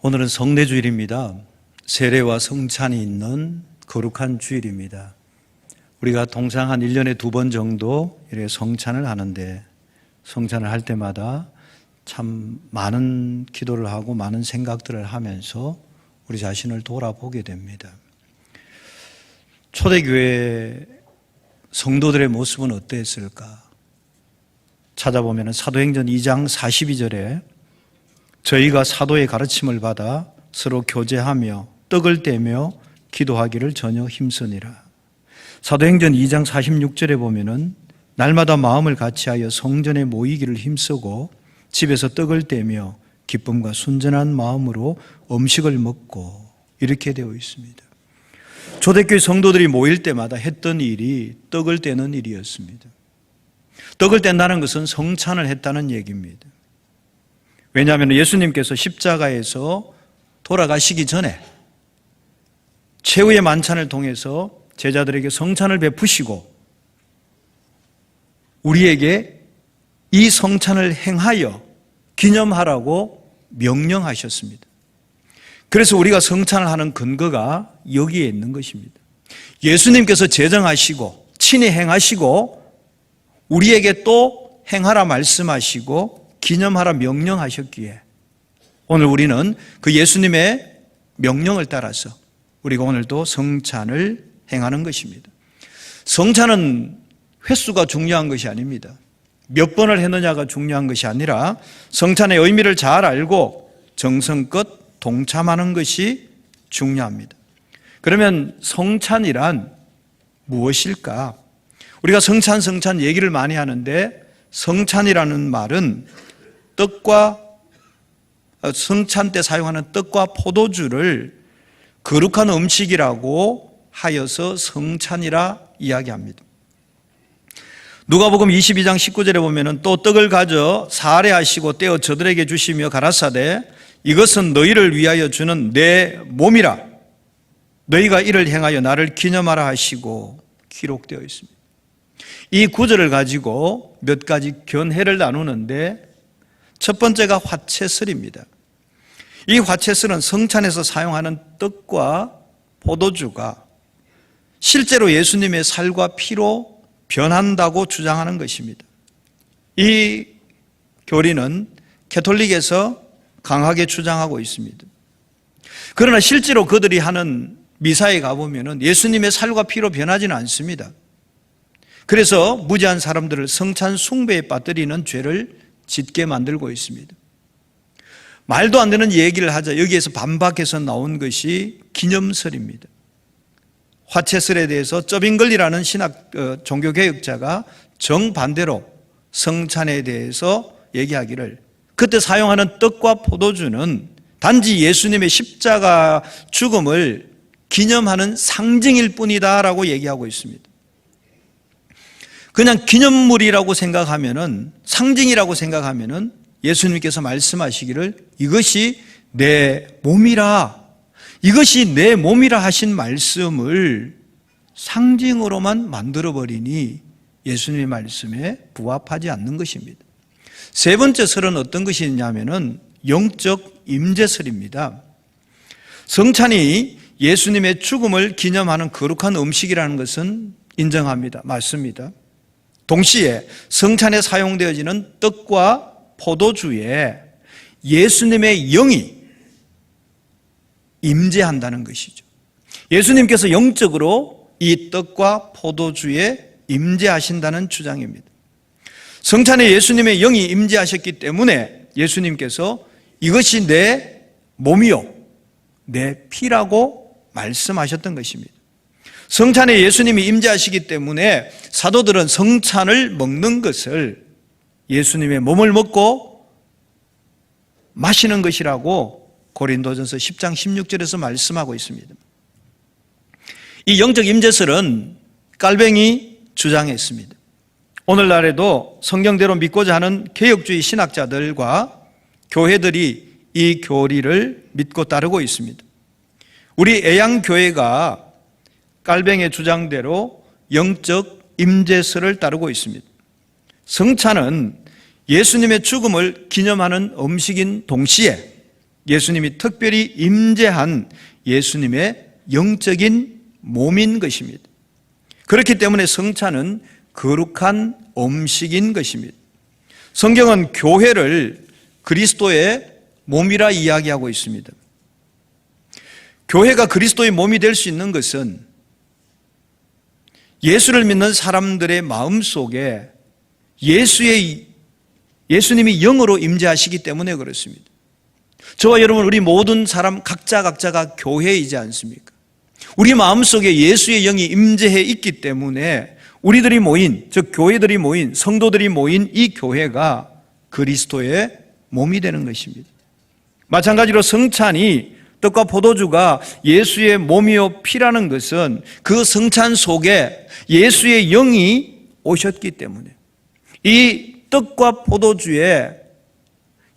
오늘은 성례 주일입니다. 세례와 성찬이 있는 거룩한 주일입니다. 우리가 통상 한 1년에 두 번 정도 이렇게 성찬을 하는데 성찬을 할 때마다 참 많은 기도를 하고 많은 생각들을 하면서 우리 자신을 돌아보게 됩니다. 초대교회 성도들의 모습은 어땠을까? 찾아보면 사도행전 2장 42절에 저희가 사도의 가르침을 받아 서로 교제하며 떡을 떼며 기도하기를 전혀 힘쓰니라. 사도행전 2장 46절에 보면은 날마다 마음을 같이하여 성전에 모이기를 힘쓰고 집에서 떡을 떼며 기쁨과 순전한 마음으로 음식을 먹고 이렇게 되어 있습니다. 초대교회 성도들이 모일 때마다 했던 일이 떡을 떼는 일이었습니다. 떡을 뗀다는 것은 성찬을 했다는 얘기입니다. 왜냐하면 예수님께서 십자가에서 돌아가시기 전에 최후의 만찬을 통해서 제자들에게 성찬을 베푸시고 우리에게 이 성찬을 행하여 기념하라고 명령하셨습니다. 그래서 우리가 성찬을 하는 근거가 여기에 있는 것입니다. 예수님께서 제정하시고 친히 행하시고 우리에게 또 행하라 말씀하시고 기념하라 명령하셨기에 오늘 우리는 그 예수님의 명령을 따라서 우리가 오늘도 성찬을 행하는 것입니다. 성찬은 횟수가 중요한 것이 아닙니다. 몇 번을 했느냐가 중요한 것이 아니라 성찬의 의미를 잘 알고 정성껏 동참하는 것이 중요합니다. 그러면 성찬이란 무엇일까? 우리가 성찬, 성찬 얘기를 많이 하는데 성찬이라는 말은 떡과 어, 성찬 때 사용하는 떡과 포도주를 거룩한 음식이라고 하여서 성찬이라 이야기합니다. 누가복음 22장 19절에 보면은 또 떡을 가져 사례하시고 떼어 저들에게 주시며 가라사대 이것은 너희를 위하여 주는 내 몸이라 너희가 이를 행하여 나를 기념하라 하시고 기록되어 있습니다. 이 구절을 가지고 몇 가지 견해를 나누는데 첫 번째가 화채슬입니다. 이 화채슬은 성찬에서 사용하는 떡과 포도주가 실제로 예수님의 살과 피로 변한다고 주장하는 것입니다. 이 교리는 캐톨릭에서 강하게 주장하고 있습니다. 그러나 실제로 그들이 하는 미사에 가보면 예수님의 살과 피로 변하지는 않습니다. 그래서 무지한 사람들을 성찬 숭배에 빠뜨리는 죄를 짓게 만들고 있습니다. 말도 안 되는 얘기를 하자 여기에서 반박해서 나온 것이 기념설입니다. 화채설에 대해서 저빙글리라는 신학 어, 종교 개혁자가 정반대로 성찬에 대해서 얘기하기를 그때 사용하는 떡과 포도주는 단지 예수님의 십자가 죽음을 기념하는 상징일 뿐이다라고 얘기하고 있습니다. 그냥 기념물이라고 생각하면은 상징이라고 생각하면은 예수님께서 말씀하시기를 이것이 내 몸이라 이것이 내 몸이라 하신 말씀을 상징으로만 만들어 버리니 예수님의 말씀에 부합하지 않는 것입니다. 세 번째 설은 어떤 것이냐면은 영적 임재설입니다. 성찬이 예수님의 죽음을 기념하는 거룩한 음식이라는 것은 인정합니다. 맞습니다. 동시에 성찬에 사용되어지는 떡과 포도주에 예수님의 영이 임재한다는 것이죠. 예수님께서 영적으로 이 떡과 포도주에 임재하신다는 주장입니다. 성찬에 예수님의 영이 임재하셨기 때문에 예수님께서 이것이 내 몸이요, 내 피라고 말씀하셨던 것입니다. 성찬에 예수님이 임재하시기 때문에 사도들은 성찬을 먹는 것을 예수님의 몸을 먹고 마시는 것이라고 고린도전서 10장 16절에서 말씀하고 있습니다. 이 영적 임재설은 깔뱅이 주장했습니다. 오늘날에도 성경대로 믿고자 하는 개혁주의 신학자들과 교회들이 이 교리를 믿고 따르고 있습니다. 우리 애양교회가 깔뱅의 주장대로 영적 임재설을 따르고 있습니다. 성찬은 예수님의 죽음을 기념하는 음식인 동시에 예수님이 특별히 임재한 예수님의 영적인 몸인 것입니다. 그렇기 때문에 성찬은 거룩한 음식인 것입니다. 성경은 교회를 그리스도의 몸이라 이야기하고 있습니다. 교회가 그리스도의 몸이 될 수 있는 것은 예수를 믿는 사람들의 마음 속에 예수의 예수님이 영으로 임재하시기 때문에 그렇습니다. 저와 여러분 우리 모든 사람 각자 각자가 교회이지 않습니까? 우리 마음 속에 예수의 영이 임재해 있기 때문에 우리들이 모인 즉 교회들이 모인 성도들이 모인 이 교회가 그리스도의 몸이 되는 것입니다. 마찬가지로 성찬이 떡과 포도주가 예수의 몸이요 피라는 것은 그 성찬 속에 예수의 영이 오셨기 때문에 이 떡과 포도주에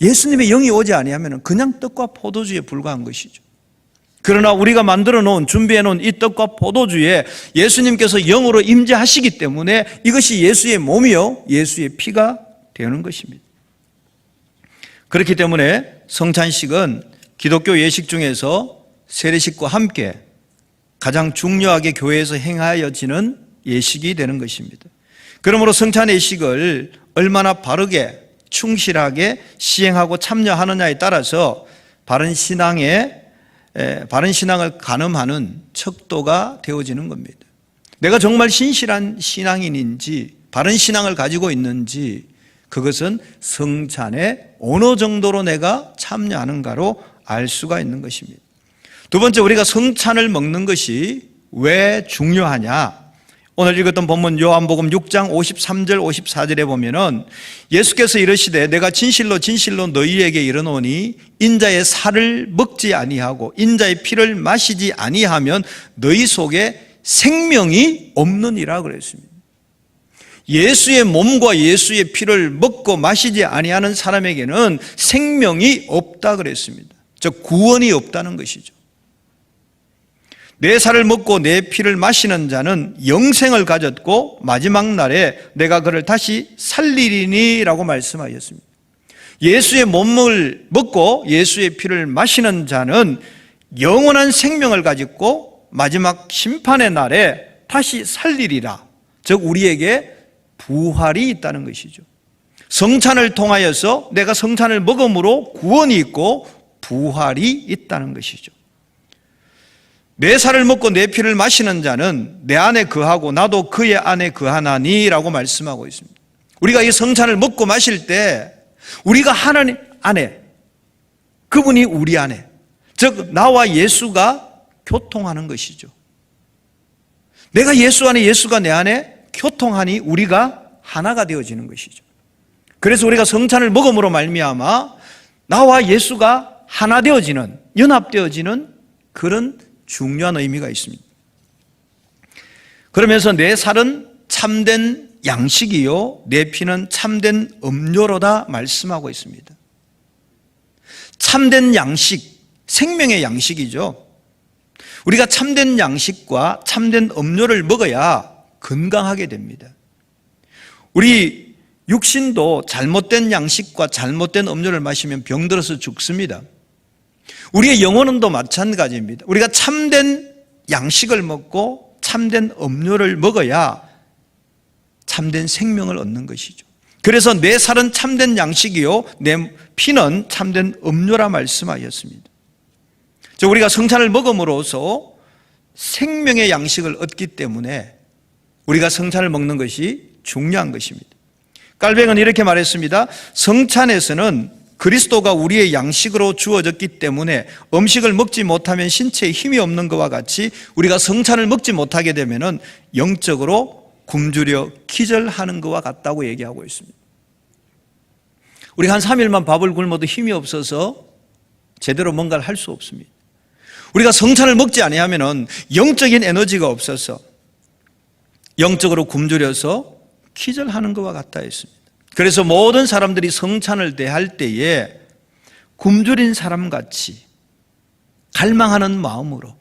예수님의 영이 오지 아니하면 그냥 떡과 포도주에 불과한 것이죠. 그러나 우리가 만들어 놓은 준비해 놓은 이 떡과 포도주에 예수님께서 영으로 임재하시기 때문에 이것이 예수의 몸이요 예수의 피가 되는 것입니다. 그렇기 때문에 성찬식은 기독교 예식 중에서 세례식과 함께 가장 중요하게 교회에서 행하여지는 예식이 되는 것입니다. 그러므로 성찬 예식을 얼마나 바르게 충실하게 시행하고 참여하느냐에 따라서 바른 신앙의 바른 신앙을 가늠하는 척도가 되어지는 겁니다. 내가 정말 신실한 신앙인인지 바른 신앙을 가지고 있는지 그것은 성찬에 어느 정도로 내가 참여하는가로 알 수가 있는 것입니다. 두 번째 우리가 성찬을 먹는 것이 왜 중요하냐? 오늘 읽었던 본문 요한복음 6장 53절 54절에 보면은 예수께서 이르시되 내가 진실로 진실로 너희에게 이르노니 인자의 살을 먹지 아니하고 인자의 피를 마시지 아니하면 너희 속에 생명이 없느니라 그랬습니다. 예수의 몸과 예수의 피를 먹고 마시지 아니하는 사람에게는 생명이 없다 그랬습니다. 즉 구원이 없다는 것이죠. 내 살을 먹고 내 피를 마시는 자는 영생을 가졌고 마지막 날에 내가 그를 다시 살리리니라고 말씀하셨습니다. 예수의 몸을 먹고 예수의 피를 마시는 자는 영원한 생명을 가졌고 마지막 심판의 날에 다시 살리리라. 즉 우리에게 부활이 있다는 것이죠. 성찬을 통하여서 내가 성찬을 먹음으로 구원이 있고 부활이 있다는 것이죠. 내 살을 먹고 내 피를 마시는 자는 내 안에 거하고 나도 그의 안에 거하나니라고 말씀하고 있습니다. 우리가 이 성찬을 먹고 마실 때 우리가 하나님 안에 그분이 우리 안에 즉 나와 예수가 교통하는 것이죠. 내가 예수 안에 예수가 내 안에 교통하니 우리가 하나가 되어지는 것이죠. 그래서 우리가 성찬을 먹음으로 말미암아 나와 예수가 하나 되어지는 연합되어지는 그런 중요한 의미가 있습니다. 그러면서 내 살은 참된 양식이요, 내 피는 참된 음료로다 말씀하고 있습니다. 참된 양식, 생명의 양식이죠. 우리가 참된 양식과 참된 음료를 먹어야 건강하게 됩니다. 우리 육신도 잘못된 양식과 잘못된 음료를 마시면 병들어서 죽습니다. 우리의 영혼은도 마찬가지입니다. 우리가 참된 양식을 먹고 참된 음료를 먹어야 참된 생명을 얻는 것이죠. 그래서 내 살은 참된 양식이요, 내 피는 참된 음료라 말씀하였습니다. 우리가 성찬을 먹음으로써 생명의 양식을 얻기 때문에 우리가 성찬을 먹는 것이 중요한 것입니다. 깔뱅은 이렇게 말했습니다. 성찬에서는 그리스도가 우리의 양식으로 주어졌기 때문에 음식을 먹지 못하면 신체에 힘이 없는 것과 같이 우리가 성찬을 먹지 못하게 되면 영적으로 굶주려 기절하는 것과 같다고 얘기하고 있습니다. 우리가 한 3일만 밥을 굶어도 힘이 없어서 제대로 뭔가를 할 수 없습니다. 우리가 성찬을 먹지 아니하면 영적인 에너지가 없어서 영적으로 굶주려서 기절하는 것과 같다 했습니다. 그래서 모든 사람들이 성찬을 대할 때에 굶주린 사람 같이 갈망하는 마음으로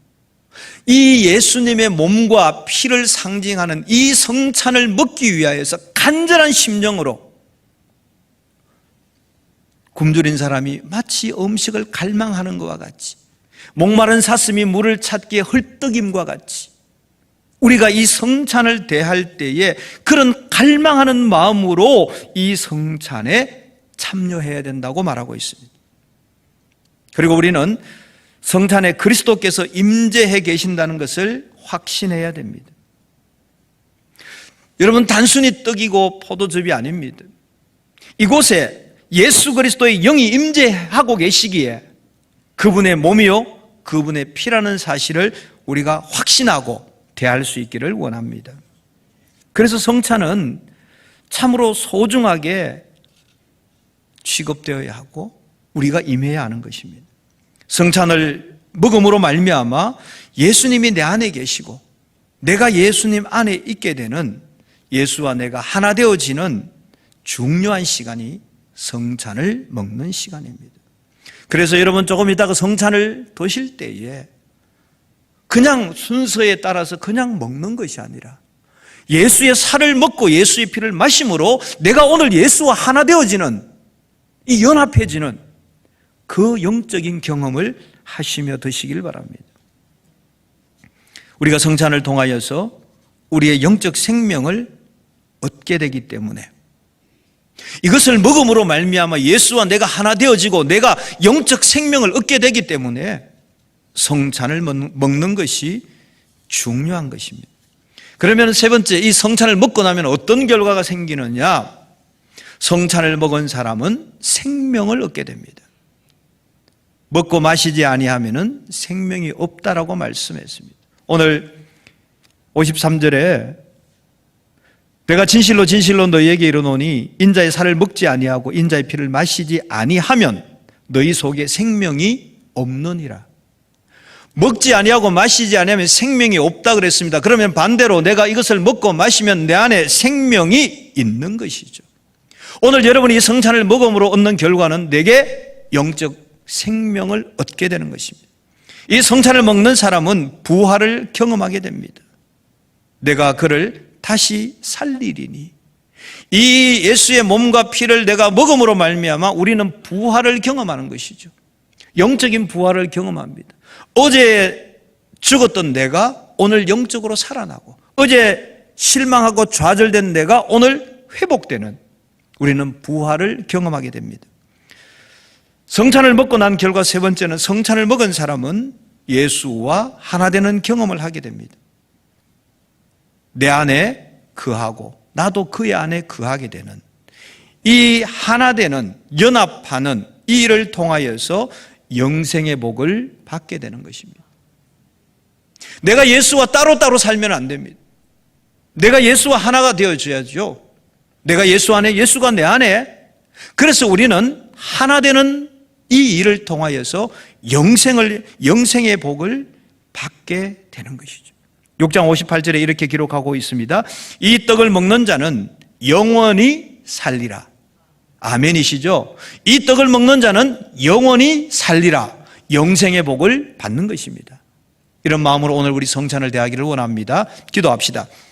이 예수님의 몸과 피를 상징하는 이 성찬을 먹기 위하여서 간절한 심정으로 굶주린 사람이 마치 음식을 갈망하는 것과 같이 목마른 사슴이 물을 찾기에 헐떡임과 같이 우리가 이 성찬을 대할 때에 그런 갈망하는 마음으로 이 성찬에 참여해야 된다고 말하고 있습니다. 그리고 우리는 성찬에 그리스도께서 임재해 계신다는 것을 확신해야 됩니다. 여러분 단순히 떡이고 포도즙이 아닙니다. 이곳에 예수 그리스도의 영이 임재하고 계시기에 그분의 몸이요 그분의 피라는 사실을 우리가 확신하고 대할 수 있기를 원합니다. 그래서 성찬은 참으로 소중하게 취급되어야 하고 우리가 임해야 하는 것입니다. 성찬을 먹음으로 말미암아 예수님이 내 안에 계시고 내가 예수님 안에 있게 되는 예수와 내가 하나 되어지는 중요한 시간이 성찬을 먹는 시간입니다. 그래서 여러분 조금 이따가 성찬을 드실 때에 그냥 순서에 따라서 그냥 먹는 것이 아니라 예수의 살을 먹고 예수의 피를 마심으로 내가 오늘 예수와 하나 되어지는 이 연합해지는 그 영적인 경험을 하시며 드시길 바랍니다. 우리가 성찬을 통하여서 우리의 영적 생명을 얻게 되기 때문에 이것을 먹음으로 말미암아 예수와 내가 하나 되어지고 내가 영적 생명을 얻게 되기 때문에 성찬을 먹는 것이 중요한 것입니다. 그러면 세 번째 이 성찬을 먹고 나면 어떤 결과가 생기느냐? 성찬을 먹은 사람은 생명을 얻게 됩니다. 먹고 마시지 아니하면은 생명이 없다라고 말씀했습니다. 오늘 53절에 내가 진실로 진실로 너희에게 이르노니 인자의 살을 먹지 아니하고 인자의 피를 마시지 아니하면 너희 속에 생명이 없느니라. 먹지 아니하고 마시지 아니하면 생명이 없다 그랬습니다. 그러면 반대로 내가 이것을 먹고 마시면 내 안에 생명이 있는 것이죠. 오늘 여러분이 이 성찬을 먹음으로 얻는 결과는 내게 영적 생명을 얻게 되는 것입니다. 이 성찬을 먹는 사람은 부활을 경험하게 됩니다. 내가 그를 다시 살리리니 이 예수의 몸과 피를 내가 먹음으로 말미암아 우리는 부활을 경험하는 것이죠. 영적인 부활을 경험합니다. 어제 죽었던 내가 오늘 영적으로 살아나고 어제 실망하고 좌절된 내가 오늘 회복되는 우리는 부활을 경험하게 됩니다. 성찬을 먹고 난 결과 세 번째는 성찬을 먹은 사람은 예수와 하나 되는 경험을 하게 됩니다. 내 안에 그하고 나도 그의 안에 그하게 되는 이 하나 되는 연합하는 이 일을 통하여서 영생의 복을 받게 되는 것입니다. 내가 예수와 따로따로 살면 안 됩니다. 내가 예수와 하나가 되어줘야죠. 내가 예수 안에, 예수가 내 안에. 그래서 우리는 하나 되는 이 일을 통하여서 영생을, 영생의 복을 받게 되는 것이죠. 6장 58절에 이렇게 기록하고 있습니다. 이 떡을 먹는 자는 영원히 살리라. 아멘이시죠? 이 떡을 먹는 자는 영원히 살리라. 영생의 복을 받는 것입니다. 이런 마음으로 오늘 우리 성찬을 대하기를 원합니다. 기도합시다.